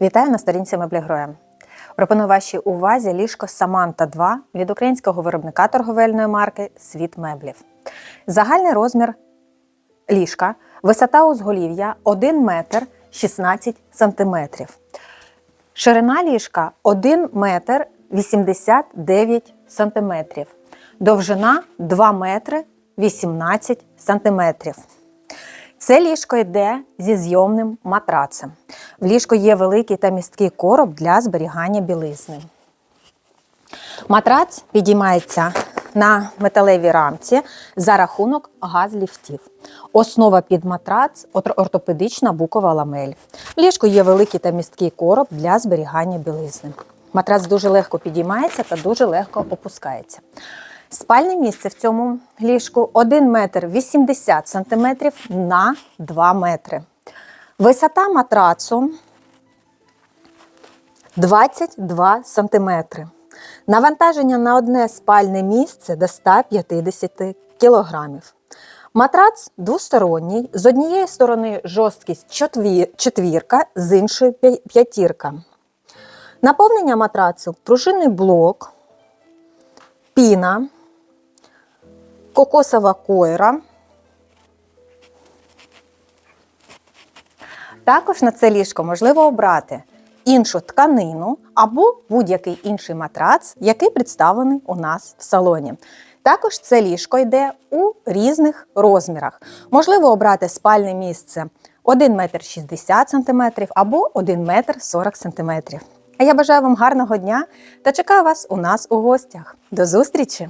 Вітаю на сторінці Меблігроя. Пропоную вашій увазі ліжко Саманта 2 від українського виробника торговельної марки Світ меблів. Загальний розмір ліжка, висота узголів'я 1 метр 16 сантиметрів. Ширина ліжка 1 метр 89 сантиметрів. Довжина 2 метри 18 сантиметрів. Це ліжко йде зі зйомним матрацем. В ліжку є великий та місткий короб для зберігання білизни. Матрац підіймається на металевій рамці за рахунок газліфтів. Основа під матрац ортопедична букова ламель. В ліжку є великий та місткий короб для зберігання білизни. Матрац дуже легко підіймається та дуже легко опускається. Спальне місце в цьому ліжку 1 метр 80 сантиметрів на 2 метри. Висота матрацу 22 сантиметри. Навантаження на одне спальне місце до 150 кілограмів. Матрац двосторонній, з однієї сторони жорсткість четвірка, з іншої п'ятірка. Наповнення матрацу пружинний блок, піна, кокосова койра. Також на це ліжко можливо обрати іншу тканину або будь-який інший матрац, який представлений у нас в салоні. Також це ліжко йде у різних розмірах. Можливо обрати спальне місце 1 метр 60 см або 1 метр 40 см. А я бажаю вам гарного дня та чекаю вас у нас у гостях. До зустрічі!